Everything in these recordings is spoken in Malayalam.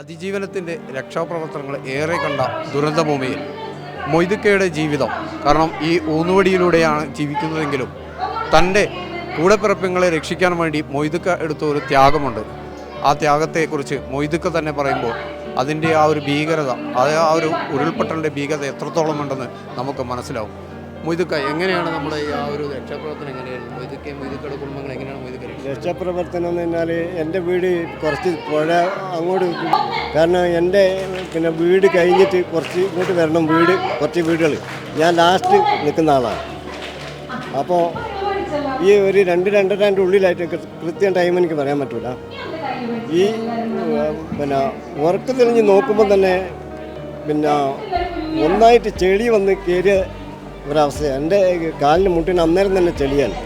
അതിജീവനത്തിന്റെ രക്ഷാപ്രവർത്തനങ്ങൾ ഏറെ കണ്ട ദുരന്തഭൂമിയിൽ മൊയ്തുക്കയുടെ ജീവിതം. കാരണം ഈ ഊന്നുവടിയിലൂടെയാണ് ജീവിക്കുന്നതെങ്കിലും തന്റെ കൂടെപ്പിറപ്പങ്ങളെ രക്ഷിക്കാൻ വേണ്ടി മൊയ്തുക്ക എടുത്ത ഒരു ത്യാഗമുണ്ട്. ആ ത്യാഗത്തെക്കുറിച്ച് മൊയ്തുക്ക തന്നെ പറയുമ്പോൾ അതിന്റെ ആ ഒരു ഭീകരത അത് ആ ഒരു ഉരുൾപൊട്ടലിന്റെ ഭീകരത എത്രത്തോളം ഉണ്ടെന്ന് നമുക്ക് മനസ്സിലാവും. മൊയ്തുക്ക എങ്ങനെയാണ് നമ്മുടെ ആ ഒരു രക്ഷാപ്രവർത്തനം എങ്ങനെയാണ് മൊയ്തുക്കയും മൊയ്തുക്കയുടെ കുടുംബങ്ങൾ എങ്ങനെയാണ് മൊയ്തുക്ക? രക്ഷാപ്രവർത്തനം എന്ന് പറഞ്ഞാൽ എന്റെ വീട് കുറച്ച് പുഴ അങ്ങോട്ട് കാരണം എന്റെ പിന്നെ വീട് കഴിഞ്ഞിട്ട് കുറച്ച് ഇങ്ങോട്ട് വരണം വീട് കുറച്ച് വീടുകൾ. ഞാൻ ലാസ്റ്റ് നിൽക്കുന്ന ആളാണ്. അപ്പോൾ ഈ ഒരു രണ്ട് രണ്ടരന്റെ ഉള്ളിലായിട്ട് കൃത്യം ടൈം എനിക്ക് പറയാൻ പറ്റൂല. ഈ പിന്നെ ഉറക്കത്തിൽ തെളിഞ്ഞ് നോക്കുമ്പോൾ തന്നെ പിന്നെ ഒന്നായിട്ട് ചെളി വന്ന് കയറിയ ഒരവസ്ഥ. എന്റെ കാലിന് മുട്ടിന് അന്നേരം തന്നെ ചെളിയാണ്.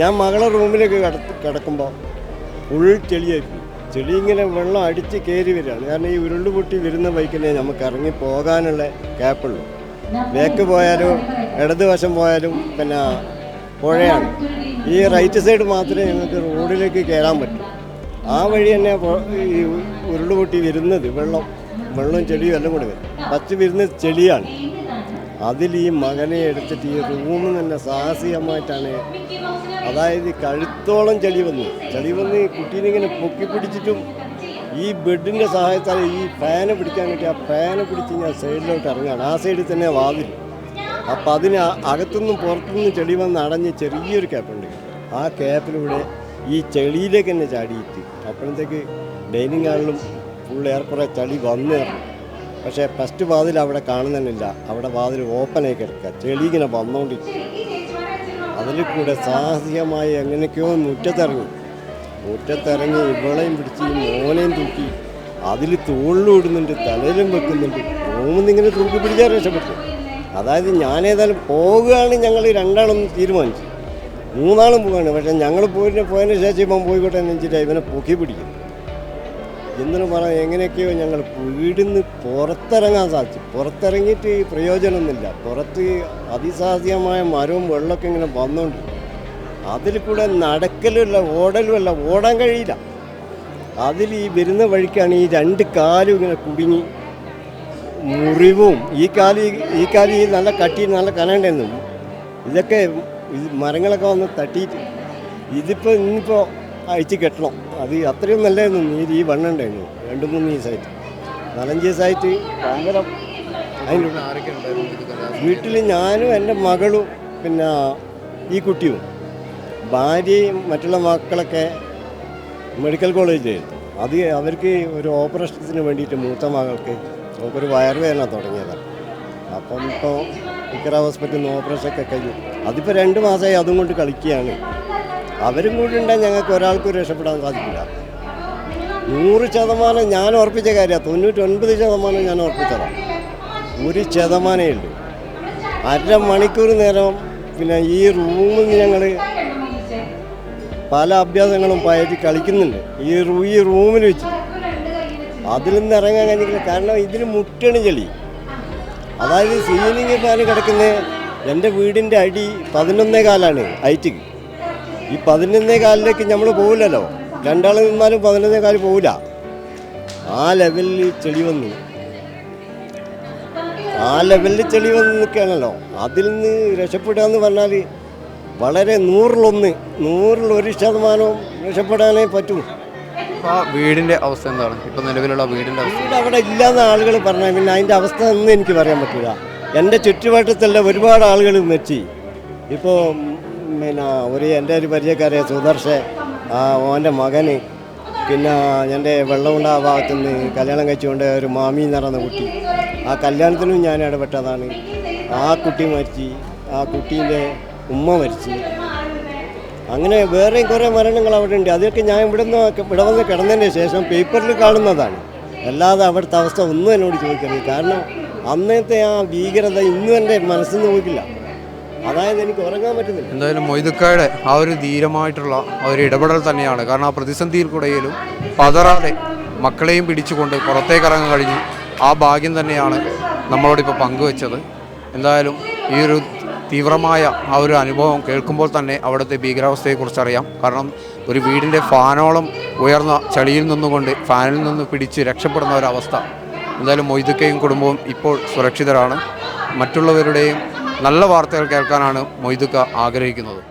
ഞാൻ മകളെ റൂമിലേക്ക് കട കിടക്കുമ്പോൾ ഫുൾ ചെളിയായിരിക്കും. ചെളി ഇങ്ങനെ വെള്ളം അടിച്ച് കയറി വരികയാണ്. കാരണം ഈ ഉരുണ്ട് പൊട്ടി വരുന്ന ബൈക്കിനെ നമുക്ക് ഇറങ്ങി പോകാനുള്ള ക്യാപ്പുള്ളൂ ബേക്ക് പോയാലും ഇടതുവശം പോയാലും പിന്നെ പുഴയാണ്. ഈ റൈറ്റ് സൈഡ് മാത്രമേ ഞങ്ങൾക്ക് റോഡിലേക്ക് കയറാൻ പറ്റൂ. ആ വഴി തന്നെ ഈ ഉരുണ്ട് പൊട്ടി വരുന്നത് വെള്ളം വെള്ളവും ചെളിയും എല്ലാം കൂടെ വരും. പച്ച വരുന്നത് ചെളിയാണ്. അതിൽ ഈ മകനെ എടുത്തിട്ട് ഈ റൂമിൽ തന്നെ സാഹസികമായിട്ടാണ് അതായത് കഴുത്തോളം ചെളി വന്നു ചെളി വന്ന് ഈ കുട്ടീനെ ഇങ്ങനെ പൊക്കി പിടിച്ചിട്ടും ഈ ബെഡിന്റെ സഹായത്താൽ ഈ ഫാന് പിടിക്കാൻ വേണ്ടി ആ ഫാന് പിടിച്ച് ഞാൻ സൈഡിലോട്ട് ഇറങ്ങുകയാണ്. ആ സൈഡിൽ തന്നെ വാതിൽ. അപ്പം അതിന് അകത്തുനിന്നും പുറത്തുനിന്നും ചെളി വന്ന് അടഞ്ഞ് ചെറിയൊരു ക്യാപ്പുണ്ട് ആ ക്യാപ്പിലൂടെ ഈ ചെളിയിലേക്ക് തന്നെ ചാടിയിട്ട് അപ്പോഴത്തേക്ക് ഡൈനിങ് ഹാളിലും ഫുൾ ഏറെക്കുറെ ചളി വന്നേറും പക്ഷേ ഫസ്റ്റ് വാതിൽ അവിടെ കാണുന്നില്ല അവിടെ വാതിൽ ഓപ്പണായി കിടക്കുക. ചെളി ഇങ്ങനെ വന്നുകൊണ്ടിരിക്കും അതിൽ കൂടെ സാഹസികമായി എങ്ങനെയൊക്കെയോ മുറ്റത്തിറങ്ങി. മുറ്റത്തിറങ്ങി ഇവളെയും പിടിച്ച് മോനെയും തൂക്കി അതിൽ തോളിലൂടുന്നുണ്ട് തലയിലും വെക്കുന്നുണ്ട്. മൂന്നിങ്ങനെ തൂക്കി പിടിച്ചാൽ രക്ഷപ്പെട്ടു. അതായത് ഞാനേതായാലും പോകുകയാണ് ഞങ്ങൾ രണ്ടാളും തീരുമാനിച്ചു. മൂന്നാളും പോവുകയാണ്. പക്ഷേ ഞങ്ങൾ പോയിട്ട് പോയതിന് ശേഷം ഇവൻ പോയിക്കോട്ടെ എന്ന് വെച്ചിട്ട് ഇവനെ പൊക്കി പിടിക്കും എന്നിട്ട് പറഞ്ഞാൽ എങ്ങനെയൊക്കെയോ ഞങ്ങൾ വീടിന്ന് പുറത്തിറങ്ങാൻ സാധിച്ചു. പുറത്തിറങ്ങിയിട്ട് പ്രയോജനമൊന്നുമില്ല. പുറത്ത് അതിസാധ്യമായ മരവും വെള്ളമൊക്കെ ഇങ്ങനെ വന്നുകൊണ്ട് അതിൽ കൂടെ നടക്കലുമല്ല ഓടലുമല്ല ഓടാൻ കഴിയില്ല. അതിൽ ഈ വരുന്ന വഴിക്കാണ് ഈ രണ്ട് കാലും ഇങ്ങനെ കുടുങ്ങി. മുറിവും ഈ കാലി ഈ കാലി നല്ല കട്ടി നല്ല കനണ്ടെന്നും. ഇതൊക്കെ ഇത് മരങ്ങളൊക്കെ വന്ന് തട്ടിയിട്ട്. ഇതിപ്പോൾ ഇന്നിപ്പോൾ അഴിച്ച് കെട്ടണം. അത് അത്രയും നല്ലതായിരുന്നു നീര് ഈ വണ്ണുണ്ടായിരുന്നു രണ്ട് മൂന്ന് ദിവസമായിട്ട്. നാലഞ്ച് ദിവസമായിട്ട് ഭയങ്കര വീട്ടിൽ ഉണ്ടായിരുന്നു ഞാനും എന്റെ മകളും പിന്നെ ഈ കുട്ടിയും ഭാര്യയും മറ്റുള്ള മക്കളൊക്കെ മെഡിക്കൽ കോളേജിലായിരുന്നു അത് അവർക്ക് ഒരു ഓപ്പറേഷത്തിന് വേണ്ടിയിട്ട് മൂത്ത മകൾക്ക് ഒരു വയറുവേദന തുടങ്ങിയതാണ്. അപ്പം ഇപ്പോൾ ഇക്കറ ഹോസ്പിറ്റലിൽ നിന്ന് ഓപ്പറേഷനൊക്കെ കഴിഞ്ഞു. അതിപ്പോൾ രണ്ട് മാസമായി അതും കൊണ്ട് കളിക്കുകയാണ്. അവരും കൂടി ഉണ്ടെങ്കിൽ ഞങ്ങൾക്ക് ഒരാൾക്കും രക്ഷപ്പെടാൻ സാധിക്കില്ല. നൂറ് ശതമാനം ഞാൻ ഉറപ്പിച്ച കാര്യമാണ്. തൊണ്ണൂറ്റൊൻപത് ശതമാനം ഞാൻ ഉറപ്പിച്ചതാണ്. ഒരു ശതമാനമേ ഉള്ളൂ. അര മണിക്കൂർ നേരം പിന്നെ ഈ റൂമിൽ ഞങ്ങൾ പല അഭ്യാസങ്ങളും പയറ്റി കളിക്കുന്നുണ്ട്. ഈ റൂ ഈ റൂമിൽ വെച്ച്. അതിൽ നിന്ന് ഇറങ്ങാൻ കഴിഞ്ഞില്ല കാരണം ഇതിന് മുട്ടണ് ചെളി. അതായത് സീലിംഗ് ഫാൻ കിടക്കുന്ന എന്റെ വീടിന്റെ അടി പതിനൊന്നേ കാലാണ് ഹൈറ്റിക്ക് ഈ പതിനൊന്നേ കാലിലേക്ക് നമ്മൾ പോവില്ലല്ലോ. രണ്ടാൾ നിന്നാലും പതിനൊന്നേ കാലിൽ പോവില്ല. ആ ലെവലിൽ ചെളി വന്നു. ആ ലെവലിൽ ചെളി വന്ന് നിൽക്കുകയാണല്ലോ. അതിൽ നിന്ന് രക്ഷപ്പെടുക എന്ന് പറഞ്ഞാൽ വളരെ നൂറിലൊന്ന് നൂറിൽ ഒരു ശതമാനവും രക്ഷപ്പെടാനേ പറ്റൂ. ആ വീടിന്റെ അവസ്ഥ എന്താണ്? ഇപ്പൊ നിലവിലുള്ള വീടിന്റെ അവസ്ഥ. വീട് അവിടെ ഇല്ലാന്ന് ആളുകൾ പറഞ്ഞാൽ പിന്നെ അതിന്റെ അവസ്ഥ ഒന്നും എനിക്ക് പറയാൻ പറ്റില്ല എന്റെ ചുറ്റുവട്ടത്തുള്ള ഒരുപാട് ആളുകൾ മരിച്ചു. ഇപ്പോൾ പിന്നെ ഒരു എന്റെ ഒരു പരിചയക്കാരെ സുദർശൻ ആ ഓന്റെ മകന്. പിന്നെ എന്റെ വെള്ളമുണ്ട ആ ഭാഗത്തുനിന്ന് കല്യാണം കഴിച്ചുകൊണ്ട് ഒരു മാമി പറയുന്ന കുട്ടി. ആ കല്യാണത്തിനും ഞാൻ ഇടപെട്ടതാണ്. ആ കുട്ടി മരിച്ചു ആ കുട്ടീന്റെ ഉമ്മ മരിച്ചു. അങ്ങനെ വേറെയും കുറേ മരണങ്ങൾ അവിടെ ഉണ്ട് അതൊക്കെ ഞാൻ ഇവിടെ നിന്ന് ഇവിടെ വന്ന് കിടന്നതിന് ശേഷം പേപ്പറിൽ കാണുന്നതാണ്. അല്ലാതെ അവിടുത്തെ അവസ്ഥ ഒന്നും എന്നോട് ചോദിക്കരുത്. കാരണം അന്നത്തെ ആ ഭീകരത ഇന്നും എന്റെ മനസ്സിൽ നിന്ന് പോയിട്ടില്ല അതായത് എനിക്ക് ഉറങ്ങാൻ പറ്റുന്നില്ല. എന്തായാലും മൊയ്തുക്കായുടെ ആ ഒരു ധീരമായിട്ടുള്ള ആ ഒരു ഇടപെടൽ തന്നെയാണ്. കാരണം ആ പ്രതിസന്ധിയിൽ കൂടെയും പതറാതെ മക്കളെയും പിടിച്ചുകൊണ്ട് പുറത്തേക്ക് ഇറങ്ങാൻ കഴിഞ്ഞു. ആ ഭാഗ്യം തന്നെയാണ് നമ്മളോടിപ്പോൾ പങ്കുവെച്ചത്. എന്തായാലും ഈ ഒരു തീവ്രമായ ആ ഒരു അനുഭവം കേൾക്കുമ്പോൾ തന്നെ അവിടുത്തെ ഭീകരാവസ്ഥയെക്കുറിച്ച് അറിയാം കാരണം ഒരു വീടിന്റെ ഫാനോളം ഉയർന്ന ചളിയിൽ നിന്നുകൊണ്ട് ഫാനിൽ നിന്ന് പിടിച്ച് രക്ഷപ്പെടുന്ന ഒരവസ്ഥ എന്തായാലും മൊയ്തുക്കയും കുടുംബവും ഇപ്പോൾ സുരക്ഷിതരാണ്. മറ്റുള്ളവരുടെയും നല്ല വാർത്തകൾ കേൾക്കാനാണ് മൊയ്തുക്ക ആഗ്രഹിക്കുന്നത്.